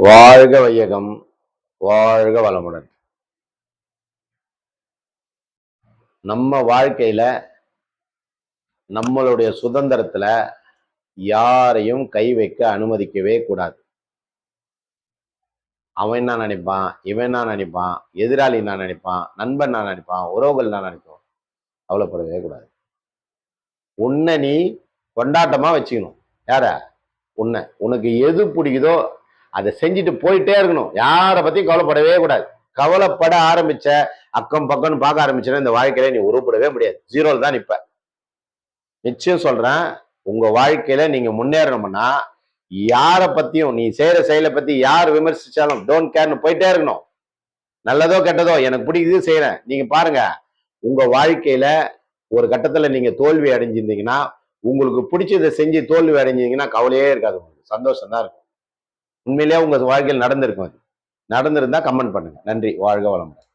வாழ்க வையகம் வாழ்க வளமுடன். நம்ம வாழ்க்கையில நம்மளுடைய சுதந்திரத்துல யாரையும் கை வைக்க அனுமதிக்கவே கூடாது. அவன் என்ன நினைப்பான் இவன் என்ன நினைப்பான் எதிராளி நான் நினைப்பான் நண்பன் நான் நினைப்பான் உறவுகள் நான் நினைப்பான் கவலைப்படவே கூடாது. உன்னை நீ கொண்டாட்டமா வச்சுக்கணும். யார? உன்னை. உனக்கு எது பிடிக்குதோ அதை செஞ்சுட்டு போயிட்டே இருக்கணும். யாரை பத்தியும் கவலைப்படவே கூடாது. கவலைப்பட ஆரம்பிச்ச அக்கம் பக்கம்னு பார்க்க ஆரம்பிச்சேன்னா இந்த வாழ்க்கையில நீ உருப்படவே முடியாது. ஜீரோல தான் நிற்ப நிச்சயம் சொல்றேன் உங்க வாழ்க்கையில நீங்க முன்னேறணும்னா யாரை பத்தியும் நீ செய்யற செயலை பத்தி யார் விமர்சிச்சாலும் டோன்ட் கேர்னு போயிட்டே இருக்கணும். நல்லதோ கெட்டதோ எனக்கு பிடிக்குது செய்யறேன் நீங்க பாருங்க உங்க வாழ்க்கையில ஒரு கட்டத்துல நீங்க தோல்வி அடைஞ்சிருந்தீங்கன்னா உங்களுக்கு பிடிச்சதை செஞ்சு தோல்வி அடைஞ்சிங்கன்னா கவலையே இருக்காது உங்களுக்கு. சந்தோஷம் தான் இருக்கும். உண்மையிலேயே உங்க வாழ்க்கையில் நடந்திருக்கும் அது. நடந்திருந்தா கமெண்ட் பண்ணுங்க. நன்றி. வாழ்க வளமுடன்.